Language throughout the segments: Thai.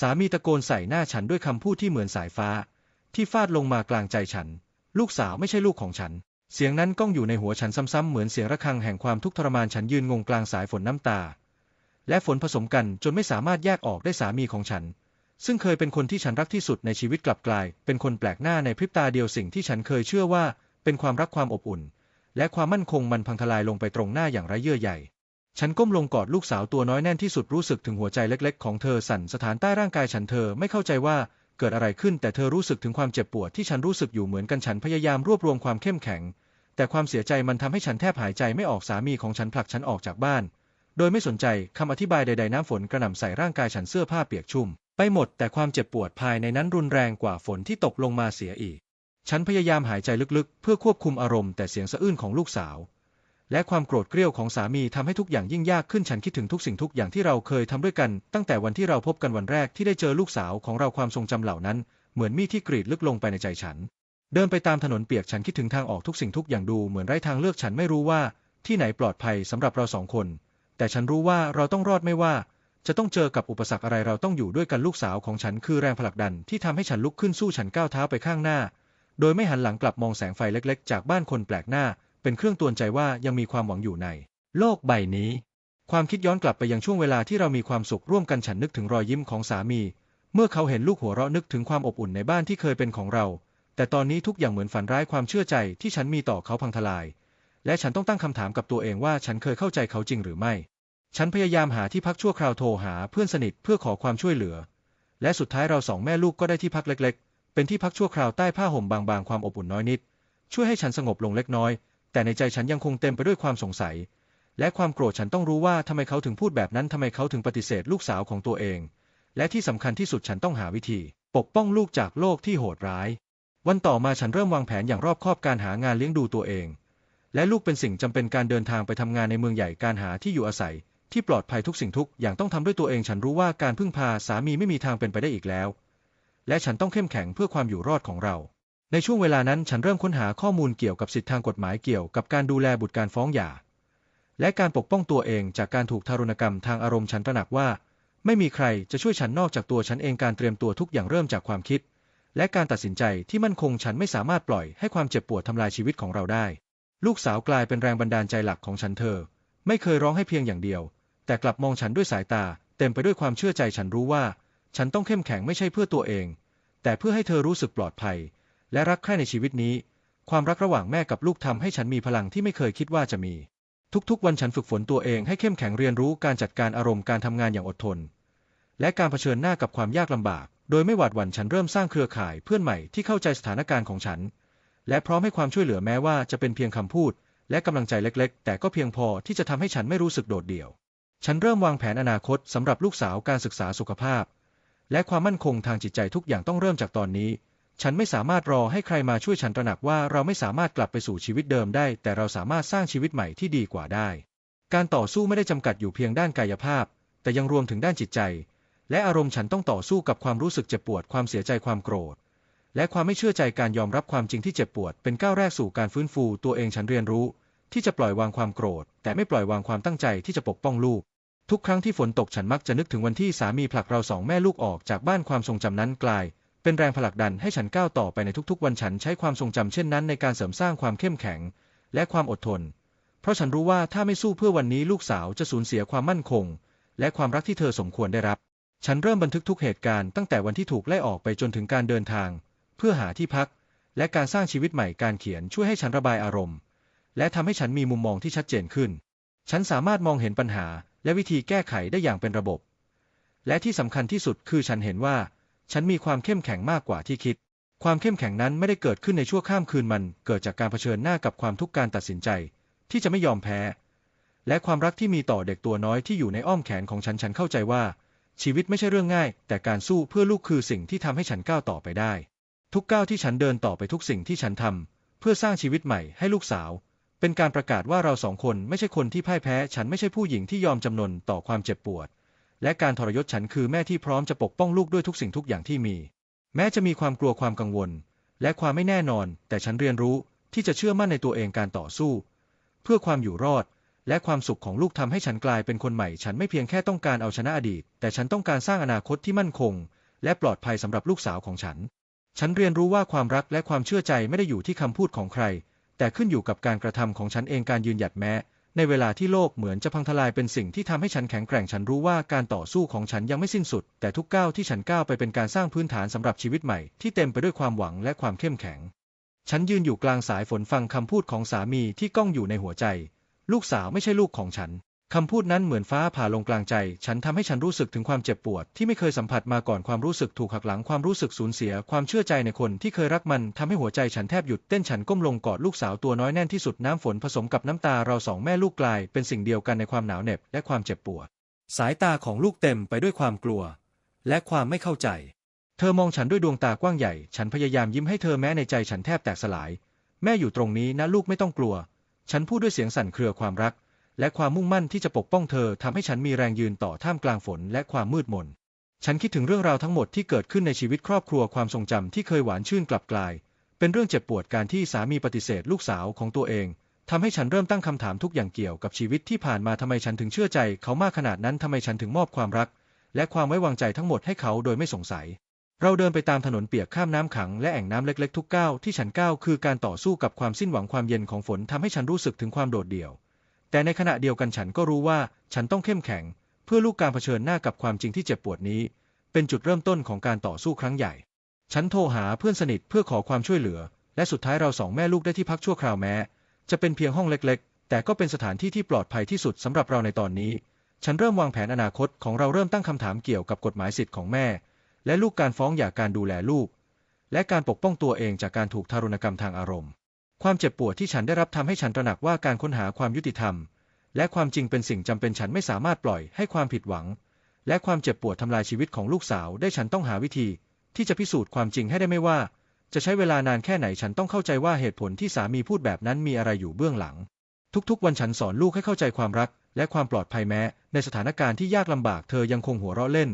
สามีตะโกนใส่หน้าฉันด้วยคำพูดที่เหมือนสายฟ้า ที่ฟาดลงมากลางใจฉัน ลูกสาวไม่ใช่ลูกของฉัน เสียงนั้นก้องอยู่ในหัวฉันซ้ำๆเหมือนเสียงระฆังแห่งความทุกข์ทรมานฉันยืนงงกลางสายฝนน้ำตา และฝนผสมกันจนไม่สามารถแยกออกได้สามีของฉัน ซึ่งเคยเป็นคนที่ฉันรักที่สุดในชีวิตกลับกลาย เป็นคนแปลกหน้าในพริบตาเดียวสิ่งที่ฉันเคยเชื่อว่า เป็นความรักความอบอุ่น และความมั่นคงมันพังทลายลงไปตรงหน้าอย่างไร้เยื่อใย ฉันก้มลงกอดลูกสาวตัวน้อยแน่นที่สุดรู้สึกถึงหัวใจเล็กๆ ของเธอสั่นสถานใต้ร่างกายฉันเธอไม่เข้าใจว่าเกิดอะไรขึ้นแต่เธอรู้สึกถึงความเจ็บปวดที่ฉันรู้สึกอยู่เหมือนกันฉันพยายามรวบรวมความเข้มแข็ง แต่ความเสียใจมันทำให้ฉันแทบหายใจไม่ออกสามีของฉันผลักฉันออกจากบ้าน โดยไม่สนใจคำอธิบายใดๆน้ำฝนกระหน่ำใส่ร่างกายฉันเสื้อผ้าเปียกชุ่ม ไปหมดแต่ความเจ็บปวดภายในนั้นรุนแรงกว่าฝนที่ตกลงมาเสียอีก ฉันพยายามหายใจลึกๆ เพื่อควบคุมอารมณ์แต่เสียงสะอื้นของลูกสาว และความโกรธเกรี้ยวของสามีทำให้ทุกอย่างยิ่งยากขึ้นฉันคิดถึงทุกสิ่งทุกอย่างที่เราเคยทำด้วยกัน ตั้งแต่วันที่เราพบกันวันแรกที่ได้เจอลูกสาวของเราความทรงจำเหล่านั้น เหมือนมีดที่กรีดลึกลงไปในใจฉัน เดินไปตามถนนเปียกฉันคิดถึงทางออกทุกสิ่งทุกอย่างดูเหมือนไร้ทางเลือกฉันไม่รู้ว่า ที่ไหนปลอดภัยสำหรับเราสองคน แต่ฉันรู้ว่าเราต้องรอดไม่ว่า จะต้องเจอกับอุปสรรคอะไรเราต้องอยู่ด้วยกันลูกสาวของฉันคือแรงผลักดันที่ทำให้ฉันลุกขึ้นสู้ฉันก้าวเท้าไปข้างหน้า โดยไม่หันหลังกลับมองแสงไฟเล็ก ๆ จากบ้านคนแปลกหน้า เป็นเครื่องตือนใจว่ายังมีความหวังอยู่ใน โลกใบนี้ ความคิดย้อนกลับไปยังช่วงเวลาที่เรามีความสุขร่วมกันฉันนึกถึงรอยยิ้มของสามี เมื่อเขาเห็นลูกหัวเราะนึกถึงความอบอุ่นในบ้านที่เคยเป็นของเรา แต่ตอนนี้ทุกอย่างเหมือนฝันร้ายความเชื่อใจที่ฉันมีต่อเขาพังทลาย และฉันต้องตั้งคำถามกับตัวเองว่าฉันเคยเข้าใจเขาจริงหรือไม่ ฉันพยายามหาที่พักชั่วคราวโทรหาเพื่อนสนิทเพื่อขอความช่วยเหลือ และสุดท้ายเราสองแม่ลูกก็ได้ที่พักเล็ก ๆ เป็นที่พักชั่วคราวใต้ผ้าห่มบางๆความอบอุ่นน้อยนิดช่วยให้ฉันสงบลงเล็กน้อย แต่ในใจฉันยังคงเต็มไปด้วยความสงสัย และความโกรธฉันต้องรู้ว่าทำไมเขาถึงพูดแบบนั้นทำไมเขาถึงปฏิเสธลูกสาวของตัวเอง และที่สำคัญที่สุดฉันต้องหาวิธี ปกป้องลูกจากโลกที่โหดร้าย วันต่อมาฉันเริ่มวางแผนอย่างรอบคอบการหางานเลี้ยงดูตัวเอง และลูกเป็นสิ่งจำเป็นการเดินทางไปทำงานในเมืองใหญ่การหาที่อยู่อาศัย ที่ปลอดภัยทุกสิ่งทุกอย่างต้องทำด้วยตัวเองฉันรู้ว่าการพึ่งพาสามีไม่มีทางเป็นไปได้อีกแล้ว และฉันต้องเข้มแข็งเพื่อความอยู่รอดของเรา ในช่วงเวลานั้นฉันเริ่มค้นหาข้อมูลเกี่ยวกับสิทธิทางกฎหมายเกี่ยวกับการดูแลบุตรการฟ้องหย่า และการปกป้องตัวเองจากการถูกทารุณกรรมทางอารมณ์ฉันตระหนักว่า ไม่มีใครจะช่วยฉันนอกจากตัวฉันเองการเตรียมตัวทุกอย่างเริ่มจากความคิด และการตัดสินใจที่มั่นคงฉันไม่สามารถปล่อยให้ความเจ็บปวดทำลายชีวิตของเราได้ ลูกสาวกลายเป็นแรงบันดาลใจหลักของฉันเธอ ไม่เคยร้องให้เพียงอย่างเดียว แต่กลับมองฉันด้วยสายตา เต็มไปด้วยความเชื่อใจฉันรู้ว่า ฉันต้องเข้มแข็งไม่ใช่เพื่อตัวเอง แต่เพื่อให้เธอรู้สึกปลอดภัย และรักใคร่ในชีวิตนี้ ความรักระหว่างแม่กับลูกทำให้ฉันมีพลังที่ไม่เคยคิดว่าจะมี ทุกๆ วันฉันฝึกฝนตัวเองให้เข้มแข็งเรียนรู้การจัดการอารมณ์การทำงานอย่างอดทน และการเผชิญหน้ากับความยากลำบาก โดยไม่หวาดหวั่นฉันเริ่มสร้างเครือข่ายเพื่อนใหม่ที่เข้าใจสถานการณ์ของฉัน และพร้อมให้ความช่วยเหลือแม้ว่าจะเป็นเพียงคำพูด และกำลังใจเล็ก ๆ แต่ก็เพียงพอที่จะทำให้ฉันไม่รู้สึกโดดเดี่ยว ฉันเริ่มวางแผนอนาคตสำหรับลูกสาวการศึกษาสุขภาพ และความมั่นคงทางจิตใจทุกอย่างต้องเริ่มจากตอนนี้ ฉันไม่สามารถรอให้ใครมาช่วยฉันตระหนักว่าเราไม่สามารถกลับไปสู่ชีวิตเดิมได้ แต่เราสามารถสร้างชีวิตใหม่ที่ดีกว่าได้ การต่อสู้ไม่ได้จำกัดอยู่เพียงด้านกายภาพ แต่ยังรวมถึงด้านจิตใจ และอารมณ์ฉันต้องต่อสู้กับความรู้สึกเจ็บปวดความเสียใจความโกรธ และความไม่เชื่อใจการยอมรับความจริงที่เจ็บปวด เป็นก้าวแรกสู่การฟื้นฟูตัวเองฉันเรียนรู้ ที่จะปล่อยวางความโกรธ แต่ไม่ปล่อยวางความตั้งใจที่จะปกป้องลูกทุกครั้งที่ฝนตกฉันมักจะนึกถึงวันที่สามีผลักเราสองแม่ลูกออกจากบ้านความทรงจำนั้นกลาย เป็นแรงผลักดันให้ฉันก้าวต่อไปในทุกๆ วันฉันใช้ความทรงจำเช่นนั้นในการเสริมสร้างความเข้มแข็ง และความอดทน เพราะฉันรู้ว่าถ้าไม่สู้เพื่อวันนี้ลูกสาวจะสูญเสียความมั่นคง และความรักที่เธอสมควรได้รับ ฉันเริ่มบันทึกทุกเหตุการณ์ตั้งแต่วันที่ถูกไล่ออกไปจนถึงการเดินทาง เพื่อหาที่พัก และการสร้างชีวิตใหม่การเขียนช่วยให้ฉันระบายอารมณ์ และทำให้ฉันมีมุมมองที่ชัดเจนขึ้น ฉันสามารถมองเห็นปัญหา และวิธีแก้ไขได้อย่างเป็นระบบ และที่สำคัญที่สุดคือฉันเห็นว่า ฉันมีความเข้มแข็งมากกว่าที่คิด ความเข้มแข็งนั้นไม่ได้เกิดขึ้นในชั่วข้ามคืนมันเกิดจากการเผชิญหน้ากับความทุกข์การตัดสินใจ ที่จะไม่ยอมแพ้ และความรักที่มีต่อเด็กตัวน้อยที่อยู่ในอ้อมแขนของฉันฉันเข้าใจว่า ชีวิตไม่ใช่เรื่องง่าย แต่การสู้เพื่อลูกคือสิ่งที่ทำให้ฉันก้าวต่อไปได้ ทุกก้าวที่ฉันเดินต่อไปทุกสิ่งที่ฉันทำเพื่อสร้างชีวิตใหม่ให้ลูกสาว เป็นการประกาศว่าเราสองคนไม่ใช่คนที่พ่ายแพ้ ฉันไม่ใช่ผู้หญิงที่ยอมจำนนต่อความเจ็บปวด และการทรยศฉันคือแม่ที่พร้อมจะปกป้องลูกด้วยทุกสิ่งทุกอย่างที่มี แม้จะมีความกลัวความกังวล และความไม่แน่นอน แต่ฉันเรียนรู้ที่จะเชื่อมั่นในตัวเองการต่อสู้ เพื่อความอยู่รอด และความสุขของลูกทำให้ฉันกลายเป็นคนใหม่ ฉันไม่เพียงแค่ต้องการเอาชนะอดีต แต่ฉันต้องการสร้างอนาคตที่มั่นคง และปลอดภัยสำหรับลูกสาวของฉัน ฉันเรียนรู้ว่าความรักและความเชื่อใจไม่ได้อยู่ที่คำพูดของใคร แต่ขึ้นอยู่กับการกระทำของฉันเองการยืนหยัดแม้ ในเวลาที่โลกเหมือนจะพังทลายเป็นสิ่งที่ทำให้ฉันแข็งแกร่งฉันรู้ว่าการต่อสู้ของฉันยังไม่สิ้นสุด แต่ทุกก้าวที่ฉันก้าวไปเป็นการสร้างพื้นฐานสำหรับชีวิตใหม่ ที่เต็มไปด้วยความหวังและความเข้มแข็ง ฉันยืนอยู่กลางสายฝนฟังคำพูดของสามีที่ก้องอยู่ในหัวใจ ลูกสาวไม่ใช่ลูกของฉัน คำพูดนั้นเหมือนฟ้าผ่าลงกลางใจ ฉันทำให้ฉันรู้สึกถึงความเจ็บปวด ที่ไม่เคยสัมผัสมาก่อนความรู้สึกถูกหักหลังความรู้สึกสูญเสีย ความเชื่อใจในคนที่เคยรักมันทำให้หัวใจฉันแทบหยุดเต้นฉันก้มลงกอดลูกสาวตัวน้อยแน่นที่สุดน้ำฝนผสมกับน้ำตาเราสองแม่ลูกกลาย เป็นสิ่งเดียวกันในความหนาวเหน็บและความเจ็บปวด สายตาของลูกเต็มไปด้วยความกลัว และความไม่เข้าใจ เธอมองฉันด้วยดวงตากว้างใหญ่ ฉันพยายามยิ้มให้เธอแม้ในใจฉันแทบแตกสลาย แม่อยู่ตรงนี้นะลูกไม่ต้องกลัว ฉันพูดด้วยเสียงสั่นเครือความรัก และความมุ่งมั่นที่จะปกป้องเธอทำให้ฉันมีแรงยืนต่อท่ามกลางฝนและความมืดมน ฉันคิดถึงเรื่องราวทั้งหมดที่เกิดขึ้นในชีวิตครอบครัวความทรงจำที่เคยหวานชื่นกลับกลาย เป็นเรื่องเจ็บปวดการที่สามีปฏิเสธลูกสาวของตัวเองทำให้ฉันเริ่มตั้งคำถามทุกอย่างเกี่ยวกับชีวิตที่ผ่านมาทำไมฉันถึงเชื่อใจ เขามากขนาดนั้นทำไมฉันถึงมอบความรัก และความไว้วางใจทั้งหมดให้เขาโดยไม่สงสัย เราเดินไปตามถนนเปียกข้ามน้ำขังและแอ่งน้ำเล็กๆ ทุกก้าวที่ฉันก้าวคือการต่อสู้กับความสิ้นหวังความเย็นของฝนทำให้ฉันรู้สึกถึงความโดดเดี่ยว แต่ในขณะเดียวกันฉันก็รู้ว่าฉันต้องเข้มแข็ง เพื่อลูกการเผชิญหน้ากับความจริงที่เจ็บปวดนี้ เป็นจุดเริ่มต้นของการต่อสู้ครั้งใหญ่ ฉันโทรหาเพื่อนสนิทเพื่อขอความช่วยเหลือ และสุดท้ายเราสองแม่ลูกได้ที่พักชั่วคราวแม้ จะเป็นเพียงห้องเล็กๆ แต่ก็เป็นสถานที่ที่ปลอดภัยที่สุดสำหรับเราในตอนนี้ ฉันเริ่มวางแผนอนาคตของเราเริ่มตั้งคำถามเกี่ยวกับกฎหมายสิทธิ์ของแม่ และลูกการฟ้องหย่าการดูแลลูก และการปกป้องตัวเองจากการถูกทารุณกรรมทางอารมณ์ ความเจ็บปวดที่ฉันได้รับทำให้ฉันตระหนักว่าการค้นหาความยุติธรรม และความจริงเป็นสิ่งจำเป็นฉันไม่สามารถปล่อยให้ความผิดหวัง และความเจ็บปวดทำลายชีวิตของลูกสาวได้ฉันต้องหาวิธี ที่จะพิสูจน์ความจริงให้ได้ไม่ว่า จะใช้เวลานานแค่ไหนฉันต้องเข้าใจว่าเหตุผลที่สามีพูดแบบนั้นมีอะไรอยู่เบื้องหลัง ทุกๆ วันฉันสอนลูกให้เข้าใจความรัก และความปลอดภัยแม้ ในสถานการณ์ที่ยากลำบากเธอยังคงหัวเราะเล่น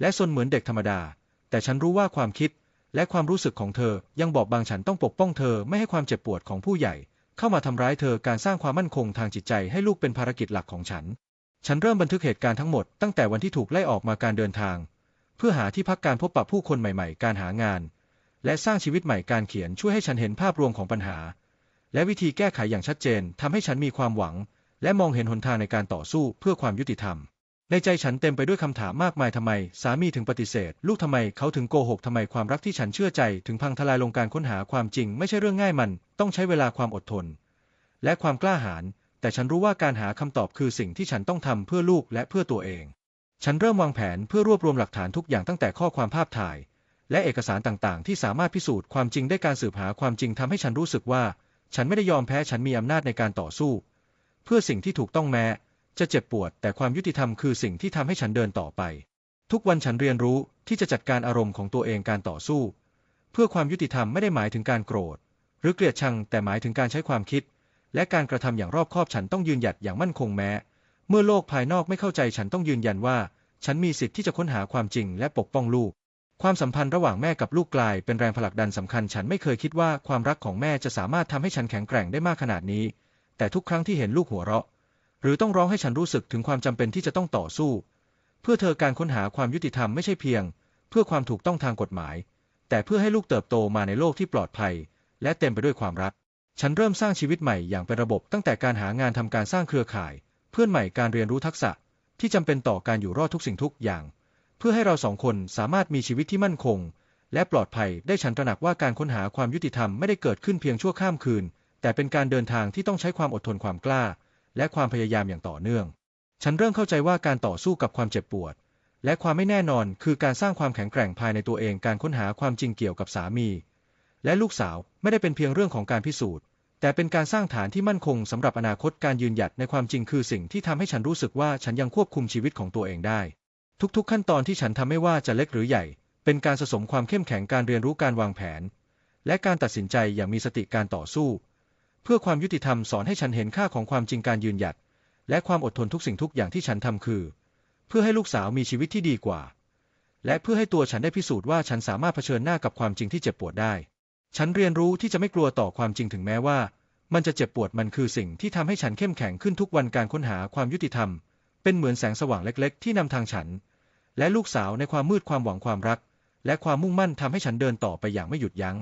และซนเหมือนเด็กธรรมดา แต่ฉันรู้ว่าความคิด และความรู้สึกของเธอยังบอกบางฉันต้องปกป้องเธอไม่ให้ความเจ็บปวดของผู้ใหญ่ เข้ามาทำร้ายเธอการสร้างความมั่นคงทางจิตใจให้ลูกเป็นภารกิจหลักของฉัน ฉันเริ่มบันทึกเหตุการณ์ทั้งหมดตั้งแต่วันที่ถูกไล่ออกมาการเดินทาง เพื่อหาที่พักการพบปะผู้คนใหม่ๆ การหางาน และสร้างชีวิตใหม่การเขียนช่วยให้ฉันเห็นภาพรวมของปัญหา และวิธีแก้ไขอย่างชัดเจนทำให้ฉันมีความหวัง และมองเห็นหนทางในการต่อสู้เพื่อความยุติธรรม ในใจฉันเต็มไปด้วยคำถามมากมายทำไม สามีถึงปฏิเสธ ลูกทำไมเขาถึงโกหกทำไมความรักที่ฉันเชื่อใจถึงพังทลายลงการค้นหาความจริงไม่ใช่เรื่องง่ายมัน ต้องใช้เวลาความอดทน และความกล้าหาญแต่ฉันรู้ว่าการหาคำตอบคือสิ่งที่ฉันต้องทำเพื่อลูกและเพื่อตัวเอง ฉันเริ่มวางแผนเพื่อรวบรวมหลักฐานทุกอย่างตั้งแต่ข้อความภาพถ่าย และเอกสารต่างๆ ที่สามารถพิสูจน์ความจริงได้การสืบหาความจริงทำให้ฉันรู้สึกว่า ฉันไม่ได้ยอมแพ้ฉันมีอำนาจในการต่อสู้ เพื่อสิ่งที่ถูกต้องแม้ จะเจ็บปวด แต่ความยุติธรรมคือสิ่งที่ทำให้ฉันเดินต่อไป ทุกวันฉันเรียนรู้ที่จะจัดการอารมณ์ของตัวเองการต่อสู้ เพื่อความยุติธรรมไม่ได้หมายถึงการโกรธ หรือเกลียดชังแต่หมายถึงการใช้ความคิด และการกระทำอย่างรอบคอบฉันต้องยืนหยัดอย่างมั่นคงแม้ เมื่อโลกภายนอกไม่เข้าใจฉันต้องยืนยันว่า ฉันมีสิทธิ์ที่จะค้นหาความจริงและปกป้องลูกความสัมพันธ์ระหว่างแม่กับลูกกลายเป็นแรงผลักดันสำคัญ ฉันไม่เคยคิดว่าความรักของแม่จะสามารถทำให้ฉันแข็งแกร่งได้มากขนาดนี้ แต่ทุกครั้งที่เห็นลูกหัวเราะ หรือต้องร้องให้ฉันรู้สึกถึงความจำเป็นที่จะต้องต่อสู้ เพื่อเธอการค้นหาความยุติธรรมไม่ใช่เพียง เพื่อความถูกต้องทางกฎหมาย แต่เพื่อให้ลูกเติบโตมาในโลกที่ปลอดภัย และเต็มไปด้วยความรัก ฉันเริ่มสร้างชีวิตใหม่อย่างเป็นระบบตั้งแต่การหางานทำการสร้างเครือข่าย เพื่อนใหม่การเรียนรู้ทักษะ ที่จำเป็นต่อการอยู่รอดทุกสิ่งทุกอย่าง เพื่อให้เราสองคนสามารถมีชีวิตที่มั่นคง และปลอดภัยได้ฉันตระหนักว่าการค้นหาความยุติธรรมไม่ได้เกิดขึ้นเพียงชั่วข้ามคืน แต่เป็นการเดินทางที่ต้องใช้ความอดทนความกล้า และความพยายามอย่างต่อเนื่อง ฉันเริ่มเข้าใจว่าการต่อสู้กับความเจ็บปวด และความไม่แน่นอนคือการสร้างความแข็งแกร่งภายในตัวเองการค้นหาความจริงเกี่ยวกับสามี และลูกสาวไม่ได้เป็นเพียงเรื่องของการพิสูจน์ แต่เป็นการสร้างฐานที่มั่นคงสำหรับอนาคตการยืนหยัดในความจริงคือสิ่งที่ทำให้ฉันรู้สึกว่าฉันยังควบคุมชีวิตของตัวเองได้ ทุกๆ ขั้นตอนที่ฉันทำไม่ว่าจะเล็กหรือใหญ่ เป็นการสะสมความเข้มแข็งการเรียนรู้การวางแผน และการตัดสินใจอย่างมีสติการต่อสู้ เพื่อความยุติธรรมสอนให้ฉันเห็นค่าของความจริงการยืนหยัด และความอดทนทุกสิ่งทุกอย่างที่ฉันทำคือ เพื่อให้ลูกสาวมีชีวิตที่ดีกว่า และเพื่อให้ตัวฉันได้พิสูจน์ว่าฉันสามารถเผชิญหน้ากับความจริงที่เจ็บปวดได้ ฉันเรียนรู้ที่จะไม่กลัวต่อความจริงถึงแม้ว่า มันจะเจ็บปวดมันคือสิ่งที่ทำให้ฉันเข้มแข็งขึ้นทุกวันการค้นหาความยุติธรรม เป็นเหมือนแสงสว่างเล็ก ๆ ที่นำทางฉัน และลูกสาวในความมืดความหวังความรัก และความมุ่งมั่นทำให้ฉันเดินต่อไปอย่างไม่หยุดยัง้ง